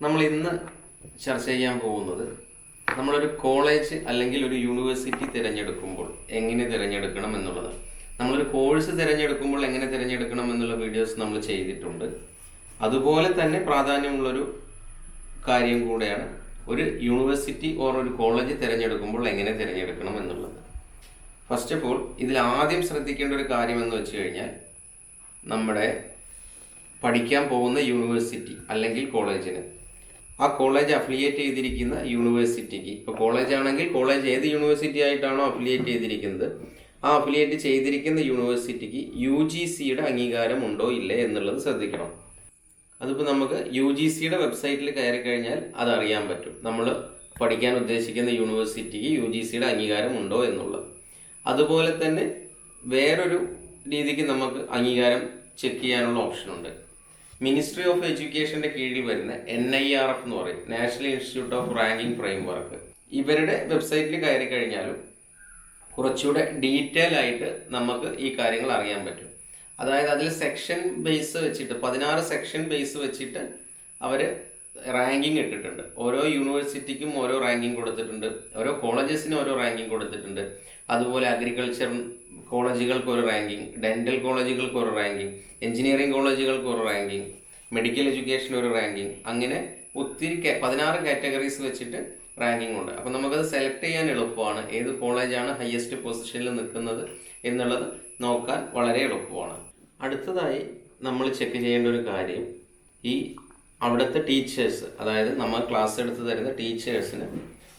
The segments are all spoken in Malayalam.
നമ്മൾ ഇന്ന് ചർച്ച ചെയ്യാൻ പോകുന്നത് നമ്മളൊരു കോളേജ് അല്ലെങ്കിൽ ഒരു യൂണിവേഴ്സിറ്റി തിരഞ്ഞെടുക്കുമ്പോൾ എങ്ങനെ തിരഞ്ഞെടുക്കണം എന്നുള്ളതാണ് നമ്മളൊരു കോഴ്സ് തിരഞ്ഞെടുക്കുമ്പോൾ എങ്ങനെ തിരഞ്ഞെടുക്കണം എന്നുള്ള വീഡിയോസ് നമ്മൾ ചെയ്തിട്ടുണ്ട്. അതുപോലെ തന്നെ പ്രാധാന്യമുള്ളൊരു കാര്യം കൂടെയാണ് ഒരു യൂണിവേഴ്സിറ്റി ഓർ ഒരു കോളേജ് തിരഞ്ഞെടുക്കുമ്പോൾ എങ്ങനെ തിരഞ്ഞെടുക്കണം എന്നുള്ളത്. ഫസ്റ്റ് ഓഫ് ഓൾ ഇതിൽ ആദ്യം ശ്രദ്ധിക്കേണ്ട ഒരു കാര്യം എന്ന് വെച്ച് കഴിഞ്ഞാൽ നമ്മുടെ പഠിക്കാൻ പോകുന്ന യൂണിവേഴ്സിറ്റി അല്ലെങ്കിൽ കോളേജിന് ആ കോളേജ് അഫിലിയേറ്റ് ചെയ്തിരിക്കുന്ന യൂണിവേഴ്സിറ്റിക്ക് ഇപ്പോൾ കോളേജ് ആണെങ്കിൽ കോളേജ് ഏത് യൂണിവേഴ്സിറ്റി ആയിട്ടാണോ അഫിലിയേറ്റ് ചെയ്തിരിക്കുന്നത്? ആ അഫിലിയേറ്റ് ചെയ്തിരിക്കുന്ന യൂണിവേഴ്സിറ്റിക്ക് യു ജി സിയുടെ അംഗീകാരം ഉണ്ടോ ഇല്ലേ എന്നുള്ളത് ശ്രദ്ധിക്കണം. അതിപ്പോൾ നമുക്ക് യു ജി സിയുടെ വെബ്സൈറ്റിൽ കയറി കഴിഞ്ഞാൽ അത് അറിയാൻ പറ്റും. നമ്മൾ പഠിക്കാൻ ഉദ്ദേശിക്കുന്ന യൂണിവേഴ്സിറ്റിക്ക് യു ജി സിയുടെ അംഗീകാരം ഉണ്ടോ എന്നുള്ളത്. അതുപോലെ തന്നെ വേറൊരു രീതിക്ക് നമുക്ക് അംഗീകാരം ചെക്ക് ചെയ്യാനുള്ള ഓപ്ഷൻ ഉണ്ട്. മിനിസ്ട്രി ഓഫ് എഡ്യൂക്കേഷന്റെ കീഴിൽ വരുന്ന എൻ ഐ ആർ എഫ് എന്ന് പറയും. National institute of ranking framework ഇവരുടെ വെബ്സൈറ്റിൽ കയറി കഴിഞ്ഞാലും കുറച്ചുകൂടെ ഡീറ്റെയിൽ ആയിട്ട് നമുക്ക് ഈ കാര്യങ്ങൾ അറിയാൻ പറ്റും. അതായത് അതിൽ സെക്ഷൻ ബേസ് വെച്ചിട്ട് പതിനാറ് സെക്ഷൻ ബേസ് വെച്ചിട്ട് അവർ റാങ്കിങ് ഇട്ടിട്ടുണ്ട്. ഓരോ യൂണിവേഴ്സിറ്റിക്കും ഓരോ റാങ്കിങ് കൊടുത്തിട്ടുണ്ട്. ഓരോ കോളേജസിനും ഓരോ റാങ്കിങ് കൊടുത്തിട്ടുണ്ട്. അതുപോലെ അഗ്രികൾച്ചർ കോളേജുകൾക്ക് ഒരു റാങ്കിങ് ഡെന്റൽ കോളേജുകൾക്ക് ഒരു റാങ്കിങ് എഞ്ചിനീയറിംഗ് കോളേജുകൾക്ക് ഒരു റാങ്കിങ് മെഡിക്കൽ എഡ്യൂക്കേഷൻ ഒരു റാങ്കിങ് അങ്ങനെ ഒത്തിരി പതിനാറ് കാറ്റഗറീസ് വെച്ചിട്ട് റാങ്കിങ് ഉണ്ട്. അപ്പം നമുക്കത് സെലക്ട് ചെയ്യാൻ എളുപ്പമാണ്. ഏത് കോളേജാണ് ഹയസ്റ്റ് പൊസിഷനിൽ നിൽക്കുന്നത് എന്നുള്ളത് നോക്കാൻ വളരെ എളുപ്പമാണ്. അടുത്തതായി നമ്മൾ ചെക്ക് ചെയ്യേണ്ട ഒരു കാര്യം ഈ അവിടുത്തെ ടീച്ചേഴ്സ് അതായത് നമ്മൾ ക്ലാസ് എടുത്ത് തരുന്ന ടീച്ചേഴ്സിന്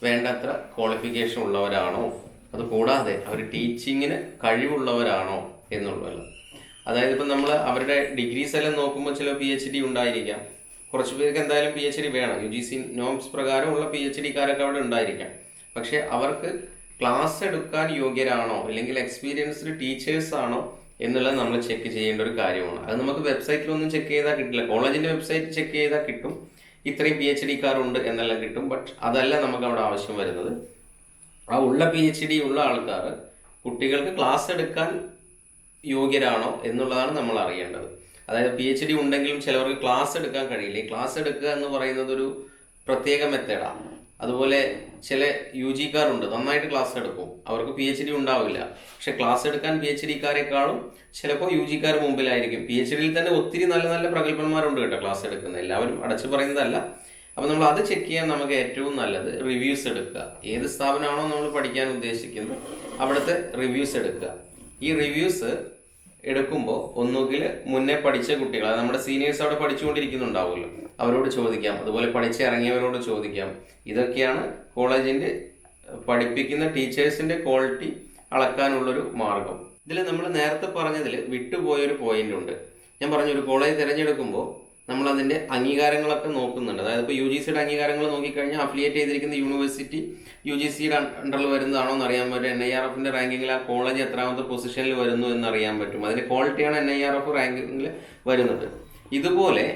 വേണ്ടത്ര ക്വാളിഫിക്കേഷൻ ഉള്ളവരാണോ? അത് കൂടാതെ അവർ ടീച്ചിങ്ങിന് കഴിവുള്ളവരാണോ എന്നുള്ളതല്ല. അതായത് ഇപ്പം നമ്മൾ അവരുടെ ഡിഗ്രീസ് എല്ലാം നോക്കുമ്പോൾ ചില പി എച്ച് ഡി ഉണ്ടായിരിക്കാം. കുറച്ച് പേർക്ക് എന്തായാലും പി എച്ച് ഡി വേണം. യു ജി സി നോംസ് പ്രകാരമുള്ള പി എച്ച് ഡിക്കാരൊക്കെ അവിടെ ഉണ്ടായിരിക്കാം. പക്ഷേ അവർക്ക് ക്ലാസ് എടുക്കാൻ യോഗ്യരാണോ അല്ലെങ്കിൽ എക്സ്പീരിയൻസ്ഡ് ടീച്ചേഴ്സ് ആണോ എന്നുള്ളത് നമ്മൾ ചെക്ക് ചെയ്യേണ്ട ഒരു കാര്യമാണ്. അത് നമുക്ക് വെബ്സൈറ്റിലൊന്നും ചെക്ക് ചെയ്താൽ കിട്ടില്ല. കോളേജിന്റെ വെബ്സൈറ്റ് ചെക്ക് ചെയ്താൽ കിട്ടും. ഇത്രയും പി എച്ച് ഡിക്കാരുണ്ട് എന്നെല്ലാം കിട്ടും. ബട്ട് അതല്ല നമുക്ക് അവിടെ ആവശ്യം വരുന്നത്. ആ ഉള്ള പി എച്ച് ഡി ഉള്ള ആൾക്കാർ കുട്ടികൾക്ക് ക്ലാസ് എടുക്കാൻ യോഗ്യരാണോ എന്നുള്ളതാണ് നമ്മൾ അറിയേണ്ടത്. അതായത് പി എച്ച് ഡി ഉണ്ടെങ്കിലും ചിലവർക്ക് ക്ലാസ് എടുക്കാൻ കഴിയില്ല. ക്ലാസ് എടുക്കുക എന്ന് പറയുന്നത് ഒരു പ്രത്യേക മെത്തേഡാണ് അതുപോലെ ചില യു ജിക്കാരുണ്ട് നന്നായിട്ട് ക്ലാസ് എടുക്കും. അവർക്ക് പി എച്ച് ഡി ഉണ്ടാവില്ല. പക്ഷെ ക്ലാസ് എടുക്കാൻ പി എച്ച് ഡിക്കാരെക്കാളും ചിലപ്പോൾ യു ജിക്കാർ മുമ്പിലായിരിക്കും. പി എച്ച് ഡിയിൽ തന്നെ ഒത്തിരി നല്ല നല്ല പ്രഗത്ഭന്മാരുണ്ട് കേട്ടോ ക്ലാസ് എടുക്കുന്ന. എല്ലാവരും അടച്ചു പറയുന്നതല്ല. അപ്പൊ നമ്മൾ അത് ചെക്ക് ചെയ്യാൻ നമുക്ക് ഏറ്റവും നല്ലത് റിവ്യൂസ് എടുക്കുക. ഏത് സ്ഥാപനമാണോ നമ്മൾ പഠിക്കാൻ ഉദ്ദേശിക്കുന്നത് അവിടുത്തെ റിവ്യൂസ് എടുക്കുക. ഈ റിവ്യൂസ് എടുക്കുമ്പോൾ ഒന്നുകിൽ മുന്നേ പഠിച്ച കുട്ടികൾ അത് നമ്മുടെ സീനിയേഴ്സ് അവിടെ പഠിച്ചുകൊണ്ടിരിക്കുന്നുണ്ടാവുമല്ലോ അവരോട് ചോദിക്കാം. അതുപോലെ പഠിച്ചിറങ്ങിയവരോട് ചോദിക്കാം. ഇതൊക്കെയാണ് കോളേജിന്റെ പഠിപ്പിക്കുന്ന ടീച്ചേഴ്സിന്റെ ക്വാളിറ്റി അളക്കാനുള്ളൊരു മാർഗം. ഇതിൽ നമ്മൾ നേരത്തെ പറഞ്ഞതിൽ വിട്ടുപോയൊരു പോയിന്റ് ഉണ്ട്. ഞാൻ പറഞ്ഞു ഒരു കോളേജ് തിരഞ്ഞെടുക്കുമ്പോൾ നമ്മൾ അതിന്റെ അംഗീകാരങ്ങളൊക്കെ നോക്കുന്നുണ്ട്. അതായത് ഇപ്പോൾ യു ജി സിയുടെ അംഗീകാരങ്ങൾ നോക്കിക്കഴിഞ്ഞാൽ അഫിലിയേറ്റ് ചെയ്തിരിക്കുന്ന യൂണിവേഴ്സിറ്റി യു ജി സിയുടെ അണ്ടറിൽ വരുന്നതാണോ എന്ന് അറിയാൻ പറ്റും. എൻ ഐ ആർ എഫിന്റെ റാങ്കിങ്ങിൽ ആ കോളേജ് എത്രാമത്തെ പൊസിഷനിൽ വരുന്നു എന്ന് അറിയാൻ പറ്റും അതിന്റെ ക്വാളിറ്റിയാണ് എൻ ഐ ആർ എഫ് റാങ്കിങ്ങിൽ വരുന്നത്. ഇതുപോലെ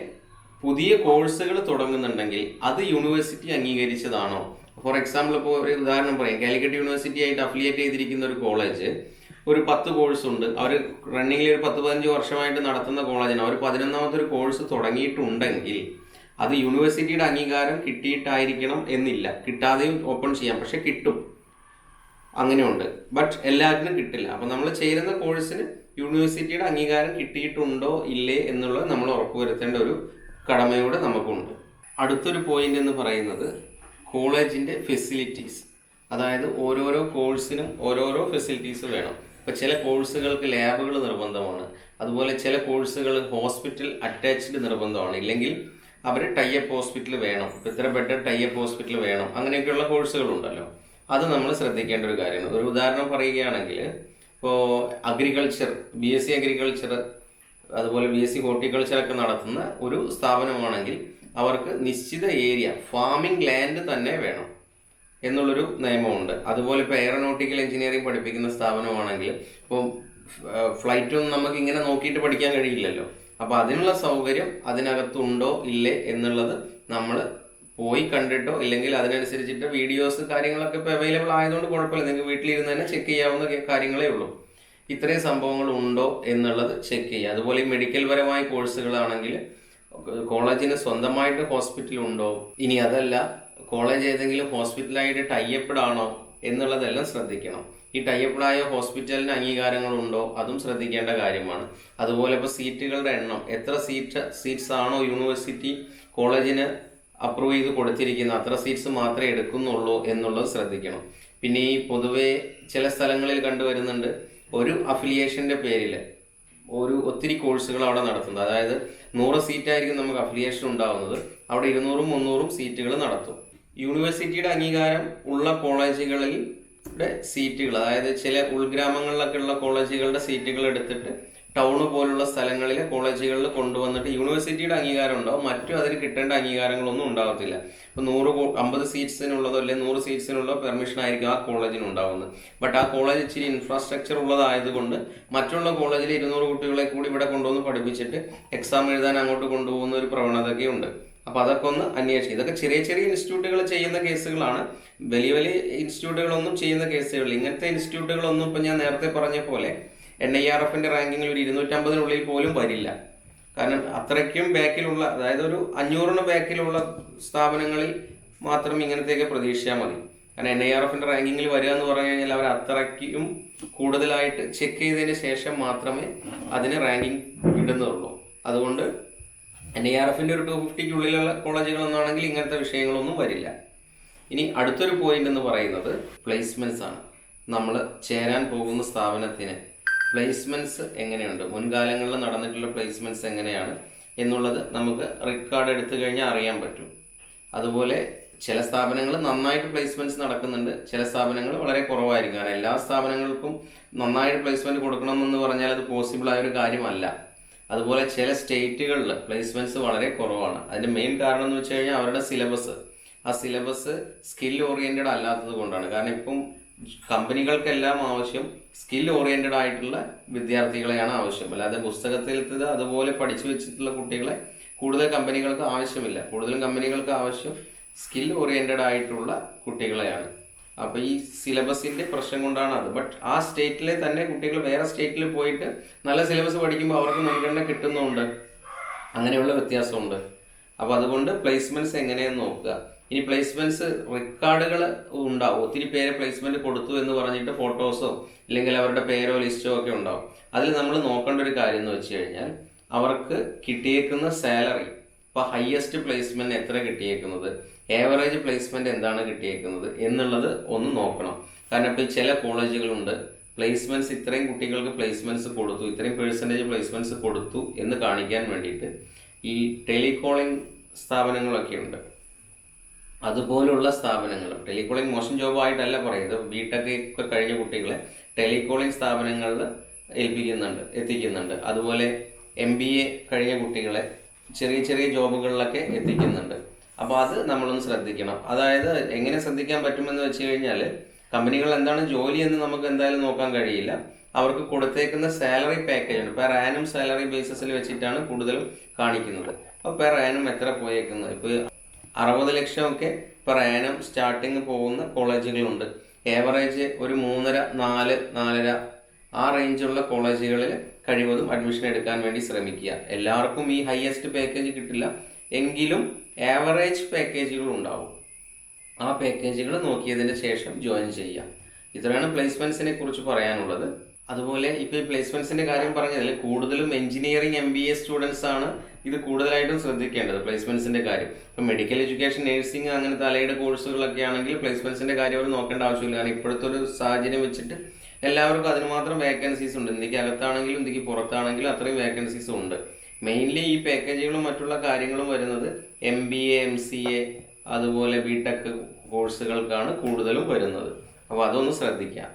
പുതിയ കോഴ്സുകൾ തുടങ്ങുന്നുണ്ടെങ്കിൽ അത് യൂണിവേഴ്സിറ്റി അംഗീകരിച്ചതാണോ? ഫോർ എക്സാമ്പിൾ ഇപ്പോൾ ഒരു ഉദാഹരണം പറയാം. കാലിക്കറ്റ് യൂണിവേഴ്സിറ്റി ആയിട്ട് അഫിലിയേറ്റ് ചെയ്തിരിക്കുന്ന ഒരു കോളേജ് ഒരു പത്ത് കോഴ്സ് ഉണ്ട്. അവർ റണ്ണിങ്ങിൽ ഒരു പത്ത് പതിനഞ്ച് വർഷമായിട്ട് നടത്തുന്ന കോളേജിന് അവർ പതിനൊന്നാമത്തെ ഒരു കോഴ്സ് തുടങ്ങിയിട്ടുണ്ടെങ്കിൽ അത് യൂണിവേഴ്സിറ്റിയുടെ അംഗീകാരം കിട്ടിയിട്ടായിരിക്കണം എന്നില്ല. കിട്ടാതെയും ഓപ്പൺ ചെയ്യാം. പക്ഷെ കിട്ടും. അങ്ങനെയുണ്ട്. ബട്ട് എല്ലാത്തിനും കിട്ടില്ല. അപ്പം നമ്മൾ ചേരുന്ന കോഴ്സിന് യൂണിവേഴ്സിറ്റിയുടെ അംഗീകാരം കിട്ടിയിട്ടുണ്ടോ ഇല്ലേ എന്നുള്ളത് നമ്മൾ ഉറപ്പുവരുത്തേണ്ട ഒരു കടമയോടെ നമുക്കുണ്ട്. അടുത്തൊരു പോയിന്റ് എന്ന് പറയുന്നത് കോളേജിന്റെ ഫെസിലിറ്റീസ് അതായത് ഓരോരോ കോഴ്സിനും ഓരോരോ ഫെസിലിറ്റീസ് വേണം. ഇപ്പം ചില കോഴ്സുകൾക്ക് ലാബുകൾ നിർബന്ധമാണ്. അതുപോലെ ചില കോഴ്സുകൾ ഹോസ്പിറ്റൽ അറ്റാച്ച്ഡ് നിർബന്ധമാണ്. ഇല്ലെങ്കിൽ അവർ ടൈപ്പ് ഹോസ്പിറ്റൽ വേണം. ഇത്ര ബെഡ് ടൈപ്പ് ഹോസ്പിറ്റൽ വേണം. അങ്ങനെയൊക്കെയുള്ള കോഴ്സുകളുണ്ടല്ലോ. അത് നമ്മൾ ശ്രദ്ധിക്കേണ്ട ഒരു കാര്യമാണ്. ഒരു ഉദാഹരണം പറയുകയാണെങ്കിൽ ഇപ്പോൾ agriculture B S C agriculture അതുപോലെ ബി എസ് സി ഹോർട്ടിക്കൾച്ചർ ഒക്കെ നടത്തുന്ന ഒരു സ്ഥാപനമാണെങ്കിൽ അവർക്ക് നിശ്ചിത ഏരിയ ഫാമിംഗ് ലാൻഡ് തന്നെ വേണം. എന്നുള്ളൊരു നിയമമുണ്ട്. അതുപോലെ ഇപ്പോൾ എയറോനോട്ടിക്കൽ എഞ്ചിനീയറിംഗ് പഠിപ്പിക്കുന്ന സ്ഥാപനമാണെങ്കിൽ ഇപ്പോൾ ഫ്ലൈറ്റൊന്നും നമുക്ക് ഇങ്ങനെ നോക്കിയിട്ട് പഠിക്കാൻ കഴിയില്ലല്ലോ. അപ്പോൾ അതിനുള്ള സൗകര്യം അതിനകത്തുണ്ടോ ഇല്ലേ എന്നുള്ളത് നമ്മൾ പോയി കണ്ടിട്ടോ ഇല്ലെങ്കിൽ അതിനനുസരിച്ചിട്ട് വീഡിയോസ് കാര്യങ്ങളൊക്കെ ഇപ്പോൾ അവൈലബിൾ ആയതുകൊണ്ട് കുഴപ്പമില്ല. നിങ്ങൾക്ക് വീട്ടിലിരുന്ന് തന്നെ ചെക്ക് ചെയ്യാവുന്ന കാര്യങ്ങളേ ഉള്ളൂ. ഇത്രയും സംഭവങ്ങൾ ഉണ്ടോ എന്നുള്ളത് ചെക്ക് ചെയ്യുക. അതുപോലെ ഈ മെഡിക്കൽ പരമായ കോഴ്സുകളാണെങ്കിൽ കോളേജിന് സ്വന്തമായിട്ട് ഹോസ്പിറ്റൽ ഉണ്ടോ? ഇനി അതല്ല കോളേജ് ഏതെങ്കിലും ഹോസ്പിറ്റലായിട്ട് ടൈഅപ്ഡ് ആണോ എന്നുള്ളതെല്ലാം ശ്രദ്ധിക്കണം. ഈ ടൈഅപ്ഡ് ആയ ഹോസ്പിറ്റലിന് അംഗീകാരങ്ങളുണ്ടോ? അതും ശ്രദ്ധിക്കേണ്ട കാര്യമാണ്. അതുപോലെ ഇപ്പോൾ സീറ്റുകളുടെ എണ്ണം. എത്ര സീറ്റ് സീറ്റ്സ് ആണോ യൂണിവേഴ്സിറ്റി കോളേജിന് അപ്രൂവ് ചെയ്ത് കൊടുത്തിരിക്കുന്നത്? അത്ര സീറ്റ്സ് മാത്രമേ എടുക്കുന്നുള്ളൂ എന്നുള്ളത് ശ്രദ്ധിക്കണം. പിന്നെ ഈ പൊതുവേ ചില സ്ഥലങ്ങളിൽ കണ്ടുവരുന്നുണ്ട്. ഒരു അഫിലിയേഷന്റെ പേരിൽ ഒരു ഒത്തിരി കോഴ്സുകൾ അവിടെ നടത്തുന്നത് അതായത് നൂറ് സീറ്റായിരിക്കും നമുക്ക് അഫിലിയേഷൻ ഉണ്ടാകുന്നത് അവിടെ ഇരുന്നൂറും മുന്നൂറും സീറ്റുകൾ നടത്തും. യൂണിവേഴ്സിറ്റിയുടെ അംഗീകാരം ഉള്ള കോളേജുകളിൽ സീറ്റുകൾ അതായത് ചില ഉൾഗ്രാമങ്ങളിലൊക്കെ ഉള്ള കോളേജുകളുടെ സീറ്റുകൾ എടുത്തിട്ട് ടൗണ് പോലുള്ള സ്ഥലങ്ങളിലെ കോളേജുകളിൽ കൊണ്ടുവന്നിട്ട് യൂണിവേഴ്സിറ്റിയുടെ അംഗീകാരം ഉണ്ടാവും മറ്റു അതിന് കിട്ടേണ്ട അംഗീകാരങ്ങളൊന്നും ഉണ്ടാവത്തില്ല. ഇപ്പൊ നൂറ് അമ്പത് സീറ്റ്സിനുള്ളതോ അല്ലെങ്കിൽ നൂറ് സീറ്റ്സിനുള്ള പെർമിഷൻ ആയിരിക്കും ആ കോളേജിന് ഉണ്ടാവുന്നത്. ബട്ട് ആ കോളേജ് ഇച്ചിരി ഇൻഫ്രാസ്ട്രക്ചർ ഉള്ളതായതുകൊണ്ട് മറ്റുള്ള കോളേജിൽ ഇരുന്നൂറ് കുട്ടികളെ കൂടി ഇവിടെ കൊണ്ടുവന്ന് പഠിപ്പിച്ചിട്ട് എക്സാം എഴുതാൻ അങ്ങോട്ട് കൊണ്ടുപോകുന്ന ഒരു പ്രവണതയൊക്കെ ഉണ്ട്. അപ്പൊ അതൊക്കെ ഒന്ന് അന്വേഷിക്കും. ഇതൊക്കെ ചെറിയ ചെറിയ ഇൻസ്റ്റിറ്റ്യൂട്ടുകൾ ചെയ്യുന്ന കേസുകളാണ്. വലിയ വലിയ ഇൻസ്റ്റിറ്റ്യൂട്ടുകളൊന്നും ചെയ്യുന്ന കേസുകൾ ഇങ്ങനത്തെ ഇൻസ്റ്റിറ്റ്യൂട്ടുകളൊന്നും ഇപ്പൊ ഞാൻ നേരത്തെ പറഞ്ഞ പോലെ എൻ ഐ ആർ എഫിന്റെ റാങ്കിങ്ങിൽ ഒരു ഇരുന്നൂറ്റമ്പതിനുള്ളിൽ പോലും വരില്ല. കാരണം അത്രയ്ക്കും ബാക്കിലുള്ള അതായത് ഒരു അഞ്ഞൂറിന് ബാക്കിലുള്ള സ്ഥാപനങ്ങളിൽ മാത്രം ഇങ്ങനത്തെയൊക്കെ പ്രതീക്ഷിച്ചാൽ മതി. കാരണം എൻ ഐ ആർ എഫിന്റെ റാങ്കിങ്ങിൽ വരിക എന്ന് പറഞ്ഞു കഴിഞ്ഞാൽ അവർ അത്രയ്ക്കും കൂടുതലായിട്ട് ചെക്ക് ചെയ്തതിന് ശേഷം മാത്രമേ അതിന് റാങ്കിങ് ഇടുന്നുള്ളൂ അതുകൊണ്ട് എൻ ഐ ആർ എഫിന്റെ ഒരു ടു ഫിഫ്റ്റിക്കുള്ളിലുള്ള കോളേജുകളൊന്നാണെങ്കിൽ ഇങ്ങനത്തെ വിഷയങ്ങളൊന്നും വരില്ല. ഇനി അടുത്തൊരു പോയിന്റ് എന്ന് പറയുന്നത് പ്ലേസ്മെന്റ്സ് ആണ്. നമ്മൾ ചേരാൻ പോകുന്ന സ്ഥാപനത്തിന് പ്ലേസ്മെന്റ്സ് എങ്ങനെയുണ്ട്? മുൻകാലങ്ങളിൽ നടന്നിട്ടുള്ള പ്ലേസ്മെന്റ്സ് എങ്ങനെയാണ്? എന്നുള്ളത് നമുക്ക് റെക്കോർഡ് എടുത്തു കഴിഞ്ഞാൽ അറിയാൻ പറ്റും. അതുപോലെ ചില സ്ഥാപനങ്ങൾ നന്നായിട്ട് പ്ലേസ്മെന്റ്സ് നടക്കുന്നുണ്ട്. ചില സ്ഥാപനങ്ങൾ വളരെ കുറവായിരിക്കും. കാരണം എല്ലാ സ്ഥാപനങ്ങൾക്കും നന്നായിട്ട് പ്ലേസ്മെന്റ് കൊടുക്കണമെന്ന് പറഞ്ഞാൽ അത് പോസിബിൾ ആയ ഒരു കാര്യമല്ല. അതുപോലെ ചില സ്റ്റേറ്റുകളിൽ പ്ലേസ്മെന്റ്സ് വളരെ കുറവാണ്. അതിന്റെ മെയിൻ കാരണം എന്ന് വെച്ച് കഴിഞ്ഞാൽ അവരുടെ സിലബസ് ആ സിലബസ് സ്കിൽ ഓറിയന്റഡ് അല്ലാത്തത് കൊണ്ടാണ്. കാരണം ഇപ്പം കമ്പനികൾക്കെല്ലാം ആവശ്യം സ്കിൽ ഓറിയന്റഡ് ആയിട്ടുള്ള വിദ്യാർത്ഥികളെയാണ് ആവശ്യം. അല്ലാതെ പുസ്തകത്തിൽ അതുപോലെ പഠിച്ചു വെച്ചിട്ടുള്ള കുട്ടികളെ കൂടുതൽ കമ്പനികൾക്ക് ആവശ്യമില്ല. കൂടുതലും കമ്പനികൾക്ക് ആവശ്യം സ്കിൽ ഓറിയന്റഡ് ആയിട്ടുള്ള കുട്ടികളെയാണ്. അപ്പൊ ഈ സിലബസിന്റെ പ്രശ്നം കൊണ്ടാണ് അത്. ബട്ട് ആ സ്റ്റേറ്റിലെ തന്നെ കുട്ടികൾ വേറെ സ്റ്റേറ്റിൽ പോയിട്ട് നല്ല സിലബസ് പഠിക്കുമ്പോൾ അവർക്ക് മുൻഗണന കിട്ടുന്നുണ്ട്. അങ്ങനെയുള്ള വ്യത്യാസമുണ്ട്. അപ്പൊ അതുകൊണ്ട് പ്ലേസ്മെന്റ്സ് എങ്ങനെയെന്ന് നോക്കുക. ഇനി പ്ലേസ്മെന്റ്സ് റെക്കോർഡുകൾ ഉണ്ടാവും. ഒത്തിരി പേര് പ്ലേസ്മെന്റ് കൊടുത്തു എന്ന് പറഞ്ഞിട്ട് ഫോട്ടോസോ ഇല്ലെങ്കിൽ അവരുടെ പേരോ ലിസ്റ്റോ ഒക്കെ ഉണ്ടാവും. അതിൽ നമ്മൾ നോക്കേണ്ട ഒരു കാര്യം എന്ന് വെച്ച് കഴിഞ്ഞാൽ അവർക്ക് കിട്ടിയേക്കുന്ന സാലറി ഇപ്പൊ ഹയസ്റ്റ് പ്ലേസ്മെന്റ് എത്ര കിട്ടിയേക്കുന്നത്? ഏവറേജ് പ്ലേസ്മെന്റ് എന്താണ് കിട്ടിയേക്കുന്നത് എന്നുള്ളത് ഒന്ന് നോക്കണം. കാരണം ഇപ്പൊ ചില കോളേജുകളുണ്ട് പ്ലേസ്മെന്റ്സ് ഇത്രയും കുട്ടികൾക്ക് പ്ലേസ്മെന്റ്സ് കൊടുത്തു ഇത്രയും പേഴ്സന്റേജ് പ്ലേസ്മെന്റ്സ് കൊടുത്തു എന്ന് കാണിക്കാൻ വേണ്ടിയിട്ട് ഈ ടെലികോളിംഗ് സ്ഥാപനങ്ങളൊക്കെ ഉണ്ട് അതുപോലുള്ള സ്ഥാപനങ്ങൾ ടെലികോളിംഗ് മോശം ജോബായിട്ടല്ല പറയുന്നത്. ബിടെക് ഒക്കെ കഴിഞ്ഞ കുട്ടികളെ ടെലികോളിംഗ് സ്ഥാപനങ്ങളിൽ ഏൽപ്പിക്കുന്നുണ്ട് എത്തിക്കുന്നുണ്ട്. അതുപോലെ എം ബി എ കഴിഞ്ഞ കുട്ടികളെ ചെറിയ ചെറിയ ജോബുകളിലൊക്കെ എത്തിക്കുന്നുണ്ട്. അപ്പോൾ അത് നമ്മളൊന്ന് ശ്രദ്ധിക്കണം. അതായത് എങ്ങനെ ശ്രദ്ധിക്കാൻ പറ്റുമെന്ന് വെച്ച് കഴിഞ്ഞാൽ കമ്പനികൾ എന്താണ് ജോലി എന്ന് നമുക്ക് എന്തായാലും നോക്കാൻ കഴിയില്ല. അവർക്ക് കൊടുത്തേക്കുന്ന സാലറി പാക്കേജ് ഉണ്ട് പെർ ആനും സാലറി ബേസിസിൽ വെച്ചിട്ടാണ് കൂടുതലും കാണിക്കുന്നത്. അപ്പോൾ പെർ ആനും എത്ര പോയേക്കുന്നത് ഇപ്പോൾ അറുപത് ലക്ഷമൊക്കെ പെർ ആനം സ്റ്റാർട്ടിങ് പോകുന്ന കോളേജുകളുണ്ട്. ഏവറേജ് ഒരു മൂന്നര നാല് നാലര ആ റേഞ്ചുള്ള കോളേജുകളിൽ കഴിവതും അഡ്മിഷൻ എടുക്കാൻ വേണ്ടി ശ്രമിക്കുക. എല്ലാവർക്കും ഈ ഹയസ്റ്റ് പാക്കേജ് കിട്ടില്ല. എങ്കിലും ആവറേജ് പാക്കേജുകൾ ഉണ്ടാവും. ആ പാക്കേജുകൾ നോക്കിയതിന് ശേഷം ജോയിൻ ചെയ്യാം ഇത്രയാണ് പ്ലേസ്മെന്റ്സിനെ കുറിച്ച് പറയാനുള്ളത്. അതുപോലെ ഇപ്പൊ ഈ പ്ലേസ്മെന്റ്സിന്റെ കാര്യം പറഞ്ഞതിൽ കൂടുതലും engineering M B A students ആണ് ഇത് കൂടുതലായിട്ടും ശ്രദ്ധിക്കേണ്ടത് പ്ലേസ്മെന്റ്സിന്റെ കാര്യം. ഇപ്പൊ മെഡിക്കൽ എഡ്യൂക്കേഷൻ നഴ്സിംഗ് അങ്ങനെ തലയുടെ കോഴ്സുകളൊക്കെ ആണെങ്കിൽ പ്ലേസ്മെന്റ്സിന്റെ കാര്യം അവർ നോക്കേണ്ട ആവശ്യമില്ല. കാരണം ഇപ്പോഴത്തെ ഒരു സാഹചര്യം വെച്ചിട്ട് എല്ലാവർക്കും അതിന് മാത്രം വേക്കൻസീസ് ഉണ്ട്. ഇന്ത്യയ്ക്ക് അകത്താണെങ്കിലും ഇന്ത്യയ്ക്ക് പുറത്താണെങ്കിലും അത്രയും വേക്കൻസീസ് ഉണ്ട്. മെയിൻലി ഈ പാക്കേജുകളും മറ്റുള്ള കാര്യങ്ങളും വരുന്നത് M B A M C A അതുപോലെ ബി ടെക് കോഴ്സുകൾക്കാണ് കൂടുതലും വരുന്നത്. അപ്പോൾ അതൊന്ന് ശ്രദ്ധിക്കാം.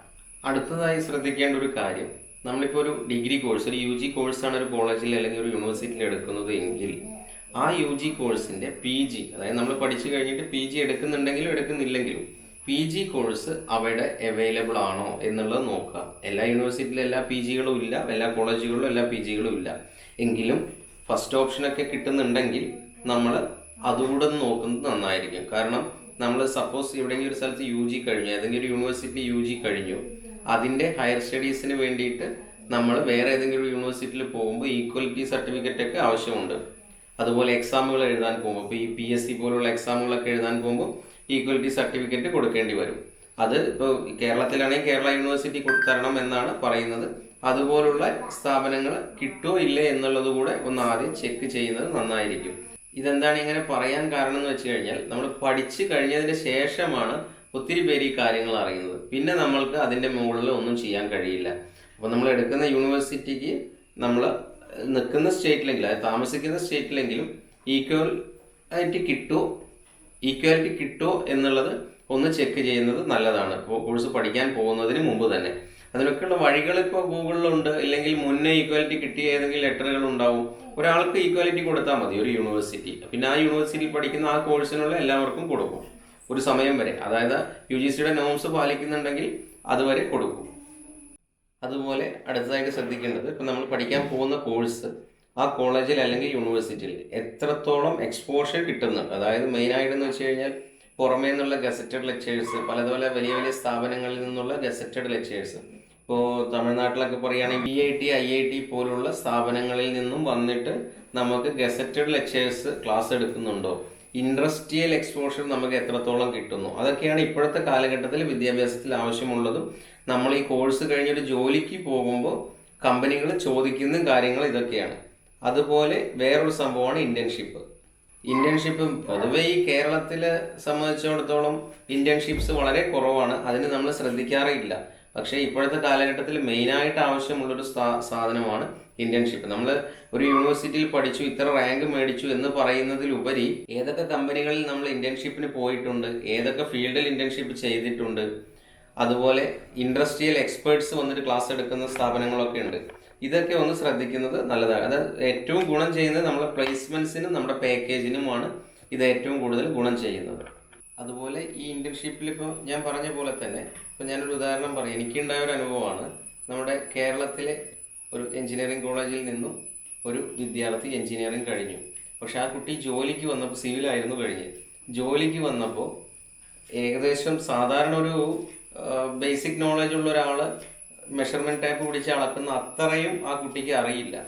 അടുത്തതായി ശ്രദ്ധിക്കേണ്ട ഒരു കാര്യം നമ്മളിപ്പോൾ ഒരു ഡിഗ്രി കോഴ്സ് ഒരു യു ജി കോഴ്സാണ് ഒരു കോളേജിൽ അല്ലെങ്കിൽ ഒരു യൂണിവേഴ്സിറ്റിയിൽ എടുക്കുന്നത് എങ്കിൽ ആ യു ജി കോഴ്സിന്റെ പി ജി അതായത് നമ്മൾ പഠിച്ചു കഴിഞ്ഞിട്ട് പി ജി എടുക്കുന്നുണ്ടെങ്കിലും എടുക്കുന്നില്ലെങ്കിലും പി ജി കോഴ്സ് അവിടെ അവൈലബിൾ ആണോ എന്നുള്ളത് നോക്കുക. എല്ലാ യൂണിവേഴ്സിറ്റിയിലും എല്ലാ പി ജികളും ഇല്ല. എല്ലാ കോളേജുകളിലും എല്ലാ പി ജികളും ഇല്ല. എങ്കിലും ഫസ്റ്റ് ഓപ്ഷനൊക്കെ കിട്ടുന്നുണ്ടെങ്കിൽ നമ്മൾ അതുകൂടെ നോക്കുന്നത് നന്നായിരിക്കും. കാരണം നമ്മൾ സപ്പോസ് എവിടെയെങ്കിലും ഒരു സ്ഥലത്ത് യു ജി കഴിഞ്ഞു ഏതെങ്കിലും ഒരു യൂണിവേഴ്സിറ്റി യു ജി കഴിഞ്ഞു അതിന്റെ ഹയർ സ്റ്റഡീസിന് വേണ്ടിയിട്ട് നമ്മൾ വേറെ ഏതെങ്കിലും ഒരു യൂണിവേഴ്സിറ്റിയിൽ പോകുമ്പോൾ ഈക്വലിറ്റി സർട്ടിഫിക്കറ്റ് ഒക്കെ ആവശ്യമുണ്ട്. അതുപോലെ എക്സാമുകൾ എഴുതാൻ പോകുമ്പോൾ ഇപ്പോൾ ഈ പി എസ് സി പോലുള്ള എക്സാമുകളൊക്കെ എഴുതാൻ പോകുമ്പോൾ ഈക്വാലിറ്റി സർട്ടിഫിക്കറ്റ് കൊടുക്കേണ്ടി വരും. അത് ഇപ്പോൾ കേരളത്തിലാണെങ്കിൽ കേരള യൂണിവേഴ്സിറ്റി കൊടുത്തരണം തരണം എന്നാണ് പറയുന്നത്. അതുപോലുള്ള സ്ഥാപനങ്ങൾ കിട്ടുമോ ഇല്ലേ എന്നുള്ളത് കൂടെ ഒന്ന് ആദ്യം ചെക്ക് ചെയ്യുന്നത് നന്നായിരിക്കും. ഇതെന്താണ് ഇങ്ങനെ പറയാൻ കാരണം എന്ന് വെച്ച് കഴിഞ്ഞാൽ നമ്മൾ പഠിച്ചു കഴിഞ്ഞതിന് ശേഷമാണ് ഒത്തിരി പേര് ഈ കാര്യങ്ങൾ അറിയുന്നത്. പിന്നെ നമ്മൾക്ക് അതിന്റെ മുകളിൽ ഒന്നും ചെയ്യാൻ കഴിയില്ല. അപ്പോൾ നമ്മൾ എടുക്കുന്ന യൂണിവേഴ്സിറ്റിക്ക് നമ്മൾ നിൽക്കുന്ന സ്റ്റേറ്റിലെങ്കിലും അതായത് താമസിക്കുന്ന സ്റ്റേറ്റിലെങ്കിലും ഈക്വൽ ആയിട്ട് കിട്ടുമോ ഈക്വാലിറ്റി കിട്ടുമോ എന്നുള്ളത് ഒന്ന് ചെക്ക് ചെയ്യുന്നത് നല്ലതാണ്. കോഴ്സ് പഠിക്കാൻ പോകുന്നതിന് മുമ്പ് തന്നെ. അതിനൊക്കെയുള്ള വഴികൾ ഇപ്പോൾ ഗൂഗിളിലുണ്ട്. ഇല്ലെങ്കിൽ മുന്നേ ഈക്വാലിറ്റി കിട്ടിയ ഏതെങ്കിലും ലെറ്ററുകൾ ഉണ്ടാവും. ഒരാൾക്ക് ഈക്വാലിറ്റി കൊടുത്താൽ മതി ഒരു യൂണിവേഴ്സിറ്റി പിന്നെ ആ യൂണിവേഴ്സിറ്റിയിൽ പഠിക്കുന്ന ആ കോഴ്സിനുള്ള എല്ലാവർക്കും കൊടുക്കും. ഒരു സമയം വരെ. അതായത് യു ജി സിയുടെ നോംസ് പാലിക്കുന്നുണ്ടെങ്കിൽ അതുവരെ കൊടുക്കും. അതുപോലെ അടുത്തതായിട്ട് ശ്രദ്ധിക്കേണ്ടത് ഇപ്പം നമ്മൾ പഠിക്കാൻ പോകുന്ന കോഴ്സ് ആ കോളേജിൽ അല്ലെങ്കിൽ യൂണിവേഴ്സിറ്റിയിൽ എത്രത്തോളം എക്സ്പോഷർ കിട്ടുന്നുണ്ട്? അതായത് മെയിനായിട്ടെന്ന് വെച്ച് കഴിഞ്ഞാൽ പുറമേ നിന്നുള്ള ഗസറ്റഡ് ലെക്ചേഴ്സ് പല പല വലിയ വലിയ സ്ഥാപനങ്ങളിൽ നിന്നുള്ള ഗസറ്റഡ് ലെക്ചേഴ്സ് ഇപ്പോൾ തമിഴ്നാട്ടിലൊക്കെ പറയുകയാണെങ്കിൽ B I T I I T പോലുള്ള സ്ഥാപനങ്ങളിൽ നിന്നും വന്നിട്ട് നമുക്ക് ഗസറ്റഡ് ലെക്ചേഴ്സ് ക്ലാസ് എടുക്കുന്നുണ്ടോ? ഇൻഡസ്ട്രിയൽ എക്സ്പോഷർ നമുക്ക് എത്രത്തോളം കിട്ടുന്നു? അതൊക്കെയാണ് ഇപ്പോഴത്തെ കാലഘട്ടത്തിൽ വിദ്യാഭ്യാസത്തിൽ ആവശ്യമുള്ളതും. നമ്മൾ ഈ കോഴ്സ് കഴിഞ്ഞൊരു ജോലിക്ക് പോകുമ്പോൾ കമ്പനികൾ ചോദിക്കുന്ന കാര്യങ്ങൾ ഇതൊക്കെയാണ്. അതുപോലെ വേറൊരു സംഭവമാണ് ഇന്റേൺഷിപ്പ് ഇന്റേൺഷിപ്പ് പൊതുവെ ഈ കേരളത്തിൽ സംബന്ധിച്ചിടത്തോളം ഇന്റേൺഷിപ്സ് വളരെ കുറവാണ്. അതിന് നമ്മൾ ശ്രദ്ധിക്കാറില്ല പക്ഷേ ഇപ്പോഴത്തെ കാലഘട്ടത്തിൽ മെയിനായിട്ട് ആവശ്യമുള്ളൊരു സാധനമാണ് ഇന്റേൺഷിപ്പ് നമ്മൾ ഒരു യൂണിവേഴ്സിറ്റിയിൽ പഠിച്ചു ഇത്ര റാങ്ക് മേടിച്ചു എന്ന് പറയുന്നതിലുപരി ഏതൊക്കെ കമ്പനികളിൽ നമ്മൾ ഇന്റേൺഷിപ്പിന് പോയിട്ടുണ്ട് ഏതൊക്കെ ഫീൽഡിൽ ഇന്റേൺഷിപ്പ് ചെയ്തിട്ടുണ്ട് അതുപോലെ ഇൻഡസ്ട്രിയൽ എക്സ്പേർട്സ് വന്നിട്ട് ക്ലാസ് എടുക്കുന്ന സ്ഥാപനങ്ങളൊക്കെ ഉണ്ട്. ഇതൊക്കെ ഒന്ന് ശ്രദ്ധിക്കുന്നത് നല്ലതാണ്. അത് ഏറ്റവും ഗുണം ചെയ്യുന്നത് നമ്മുടെ പ്ലേസ്മെന്റ്സിനും നമ്മുടെ പാക്കേജിനുമാണ് ഇത് ഏറ്റവും കൂടുതൽ ഗുണം ചെയ്യുന്നത്. അതുപോലെ ഈ ഇന്റേൺഷിപ്പിൽ ഇപ്പോൾ ഞാൻ പറഞ്ഞ പോലെ തന്നെ ഇപ്പോൾ ഞാനൊരു ഉദാഹരണം പറയാം. എനിക്കുണ്ടായ ഒരു അനുഭവമാണ് നമ്മുടെ കേരളത്തിലെ ഒരു എഞ്ചിനീയറിംഗ് കോളേജിൽ നിന്നും ഒരു വിദ്യാർത്ഥി എഞ്ചിനീയറിംഗ് കഴിഞ്ഞു. പക്ഷെ ആ കുട്ടി ജോലിക്ക് വന്നപ്പോൾ സിവിലായിരുന്നു കഴിഞ്ഞത് ജോലിക്ക് വന്നപ്പോൾ ഏകദേശം സാധാരണ ഒരു ബേസിക് നോളജ് ഉള്ള ഒരാൾ മെഷർമെന്റ് ടൈപ്പ് പിടിച്ച് അളക്കുന്ന അത്രയും ആ കുട്ടിക്ക് അറിയില്ല.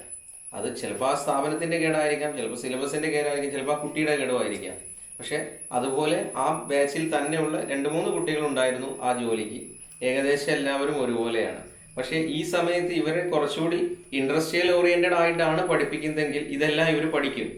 അത് ചിലപ്പോൾ ആ സ്ഥാപനത്തിന്റെ കേടായിരിക്കാം ചിലപ്പോൾ സിലബസിന്റെ കേടായിരിക്കാം ചിലപ്പോൾ ആ കുട്ടിയുടെ കേടുമായിരിക്കാം. പക്ഷേ അതുപോലെ ആ ബാച്ചിൽ തന്നെയുള്ള രണ്ട് മൂന്ന് കുട്ടികളുണ്ടായിരുന്നു ആ ജോലിക്ക്. ഏകദേശം എല്ലാവരും ഒരുപോലെയാണ്. പക്ഷേ ഈ സമയത്ത് ഇവരെ കുറച്ചുകൂടി ഇൻഡസ്ട്രിയൽ ഓറിയന്റഡ് ആയിട്ടാണ് പഠിപ്പിക്കുന്നതെങ്കിൽ ഇതെല്ലാം ഇവർ പഠിക്കും.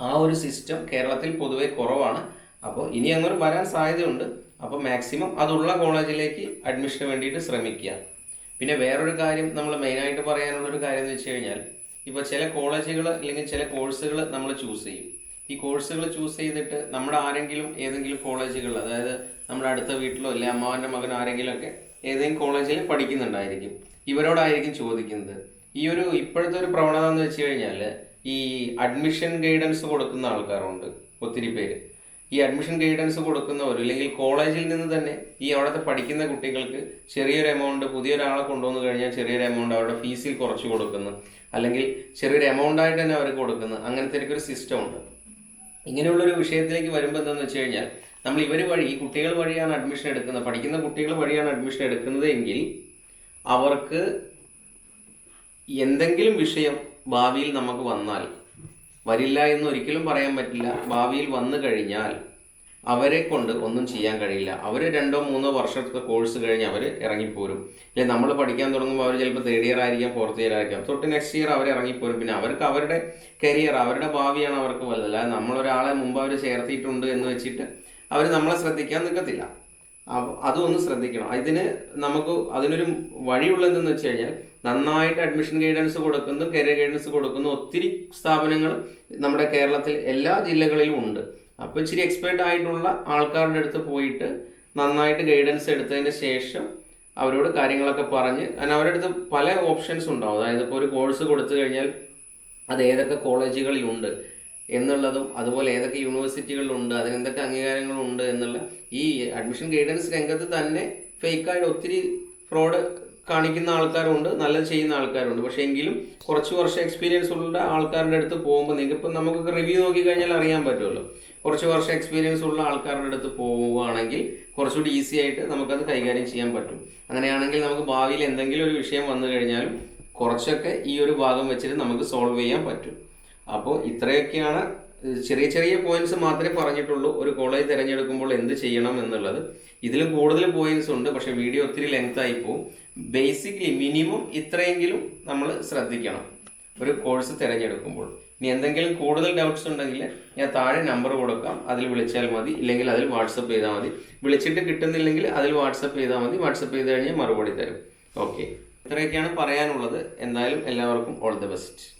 ആ ഒരു സിസ്റ്റം കേരളത്തിൽ പൊതുവെ കുറവാണ്. അപ്പോൾ ഇനി അങ്ങനെ വരാൻ സാധ്യതയുണ്ട്. അപ്പോൾ മാക്സിമം അതുള്ള കോളേജിലേക്ക് അഡ്മിഷന് വേണ്ടിയിട്ട് ശ്രമിക്കുക. പിന്നെ വേറൊരു കാര്യം നമ്മൾ മെയിനായിട്ട് പറയാനുള്ള ഒരു കാര്യം എന്ന് വെച്ച് കഴിഞ്ഞാൽ ഇപ്പോൾ ചില കോളേജുകൾ അല്ലെങ്കിൽ ചില കോഴ്സുകൾ നമ്മൾ ചൂസ് ചെയ്യും. ഈ കോഴ്സുകൾ ചൂസ് ചെയ്തിട്ട് നമ്മുടെ ആരെങ്കിലും ഏതെങ്കിലും കോളേജുകൾ അതായത് നമ്മുടെ അടുത്ത വീട്ടിലോ അല്ലെ അമ്മാവന്റെ ആരെങ്കിലും ഒക്കെ ഏതെങ്കിലും കോളേജിൽ പഠിക്കുന്നുണ്ടായിരിക്കും. ഇവരോടായിരിക്കും ചോദിക്കുന്നത്. ഈ ഒരു ഇപ്പോഴത്തെ ഒരു പ്രവണത എന്ന് വെച്ച് കഴിഞ്ഞാൽ ഈ അഡ്മിഷൻ ഗൈഡൻസ് കൊടുക്കുന്ന ആൾക്കാരുണ്ട് ഒത്തിരി പേര്. ഈ അഡ്മിഷൻ ഗൈഡൻസ് കൊടുക്കുന്നവർ അല്ലെങ്കിൽ കോളേജിൽ നിന്ന് തന്നെ ഈ അവിടുത്തെ പഠിക്കുന്ന കുട്ടികൾക്ക് ചെറിയൊരു എമൗണ്ട് പുതിയൊരാളെ കൊണ്ടുവന്നു കഴിഞ്ഞാൽ ചെറിയൊരു എമൗണ്ട് അവരുടെ ഫീസിൽ കുറച്ച് കൊടുക്കുന്നു. അല്ലെങ്കിൽ ചെറിയൊരു എമൗണ്ട് ആയിട്ട് തന്നെ അവർക്ക് കൊടുക്കുന്നു. അങ്ങനത്തെ ഒരു സിസ്റ്റം ഉണ്ട്. ഇങ്ങനെയുള്ളൊരു വിഷയത്തിലേക്ക് വരുമ്പോൾ എന്താണെന്ന് വെച്ച് കഴിഞ്ഞാൽ നമ്മൾ ഇവർ വഴി ഈ കുട്ടികൾ വഴിയാണ് അഡ്മിഷൻ എടുക്കുന്നത്. പഠിക്കുന്ന കുട്ടികൾ വഴിയാണ് അഡ്മിഷൻ എടുക്കുന്നത് എങ്കിൽ അവർക്ക് എന്തെങ്കിലും വിഷയം ഭാവിയിൽ നമുക്ക് വന്നാൽ വരില്ല എന്ന് ഒരിക്കലും പറയാൻ പറ്റില്ല. ഭാവിയിൽ വന്നു കഴിഞ്ഞാൽ അവരെ കൊണ്ട് ഒന്നും ചെയ്യാൻ കഴിയില്ല. അവർ രണ്ടോ മൂന്നോ വർഷത്തെ കോഴ്സ് കഴിഞ്ഞ് അവർ ഇറങ്ങിപ്പോരും. അല്ലെ നമ്മൾ പഠിക്കാൻ തുടങ്ങുമ്പോൾ അവർ ചിലപ്പോൾ തേർഡ് ഇയർ ആയിരിക്കാം ഫോർത്ത് ഇയർ ആയിരിക്കാം. തൊട്ട് നെക്സ്റ്റ് ഇയർ അവർ ഇറങ്ങിപ്പോരും. പിന്നെ അവർക്ക് അവരുടെ കരിയർ അവരുടെ ഭാവിയാണ് അവർക്ക് വലുത്. അല്ലാതെ നമ്മളൊരാളെ മുമ്പ് അവർ ചേർത്തിയിട്ടുണ്ട് എന്ന് വെച്ചിട്ട് അവർ നമ്മളെ ശ്രദ്ധിക്കാൻ നിൽക്കത്തില്ല. അപ്പൊ അതും ഒന്ന് ശ്രദ്ധിക്കണം. ഇതിന് നമുക്ക് അതിനൊരു വഴിയുള്ളതെന്ന് വെച്ച് കഴിഞ്ഞാൽ നന്നായിട്ട് അഡ്മിഷൻ ഗൈഡൻസ് കൊടുക്കുന്നു കരിയർ ഗൈഡൻസ് കൊടുക്കുന്നു. ഒത്തിരി സ്ഥാപനങ്ങൾ നമ്മുടെ കേരളത്തിൽ എല്ലാ ജില്ലകളിലും ഉണ്ട്. അപ്പോൾ ഇച്ചിരി എക്സ്പേർട്ട് ആയിട്ടുള്ള ആൾക്കാരുടെ അടുത്ത് പോയിട്ട് നന്നായിട്ട് ഗൈഡൻസ് എടുത്തതിന് ശേഷം അവരോട് കാര്യങ്ങളൊക്കെ പറഞ്ഞ് കാരണം അവരുടെ അടുത്ത് പല ഓപ്ഷൻസ് ഉണ്ടാവും. അതായത് ഇപ്പോൾ ഒരു കോഴ്സ് കൊടുത്തു കഴിഞ്ഞാൽ അത് ഏതൊക്കെ കോളേജുകളിലുണ്ട് എന്നുള്ളതും അതുപോലെ ഏതൊക്കെ യൂണിവേഴ്സിറ്റികളിലുണ്ട് അതിനെന്തൊക്കെ അംഗീകാരങ്ങളുണ്ട് എന്നുള്ള ഈ അഡ്മിഷൻ ഗൈഡൻസ് രംഗത്ത് തന്നെ ഫേക്കായിട്ട് ഒത്തിരി ഫ്രോഡ് കാണിക്കുന്ന ആൾക്കാരുണ്ട് നല്ലത് ചെയ്യുന്ന ആൾക്കാരുണ്ട്. പക്ഷേ എങ്കിലും കുറച്ച് വർഷം എക്സ്പീരിയൻസ് ഉള്ള ആൾക്കാരുടെ അടുത്ത് പോകുമ്പോൾ നിങ്ങൾക്ക് ഇപ്പം നമുക്ക് റിവ്യൂ നോക്കി കഴിഞ്ഞാൽ അറിയാൻ പറ്റുമല്ലോ. കുറച്ച് വർഷം എക്സ്പീരിയൻസ് ഉള്ള ആൾക്കാരുടെ അടുത്ത് പോവുകയാണെങ്കിൽ കുറച്ചുകൂടി ഈസി ആയിട്ട് നമുക്കത് കൈകാര്യം ചെയ്യാൻ പറ്റും. അങ്ങനെയാണെങ്കിൽ നമുക്ക് ഭാവിയിൽ എന്തെങ്കിലും ഒരു വിഷയം വന്നു കഴിഞ്ഞാലും കുറച്ചൊക്കെ ഈ ഒരു ഭാഗം വെച്ചിട്ട് നമുക്ക് സോൾവ് ചെയ്യാൻ പറ്റും. അപ്പോൾ ഇത്രയൊക്കെയാണ് ചെറിയ ചെറിയ പോയിന്റ്സ് മാത്രമേ പറഞ്ഞിട്ടുള്ളൂ. ഒരു കോളേജ് തിരഞ്ഞെടുക്കുമ്പോൾ എന്ത് ചെയ്യണം എന്നുള്ളത്. ഇതിലും കൂടുതൽ പോയിന്റ്സ് ഉണ്ട് പക്ഷേ വീഡിയോ ഒത്തിരി ലെങ്ത് ആയി പോകും ബേസിക്കലി മിനിമം ഇത്രയെങ്കിലും നമ്മൾ ശ്രദ്ധിക്കണം. ഒരു കോഴ്സ് തിരഞ്ഞെടുക്കുമ്പോൾ. ഇനി എന്തെങ്കിലും കൂടുതൽ ഡൗട്ട്സ് ഉണ്ടെങ്കിൽ ഞാൻ താഴെ നമ്പർ കൊടുക്കാം. അതിൽ വിളിച്ചാൽ മതി. ഇല്ലെങ്കിൽ അതിൽ വാട്സപ്പ് ചെയ്താൽ മതി. വിളിച്ചിട്ട് കിട്ടുന്നില്ലെങ്കിൽ അതിൽ വാട്സപ്പ് ചെയ്താൽ മതി. വാട്സപ്പ് ചെയ്ത് കഴിഞ്ഞാൽ മറുപടി തരും. ഓക്കെ ഇത്രയൊക്കെയാണ് പറയാനുള്ളത്. എന്തായാലും എല്ലാവർക്കും ഓൾ ദി ബെസ്റ്റ്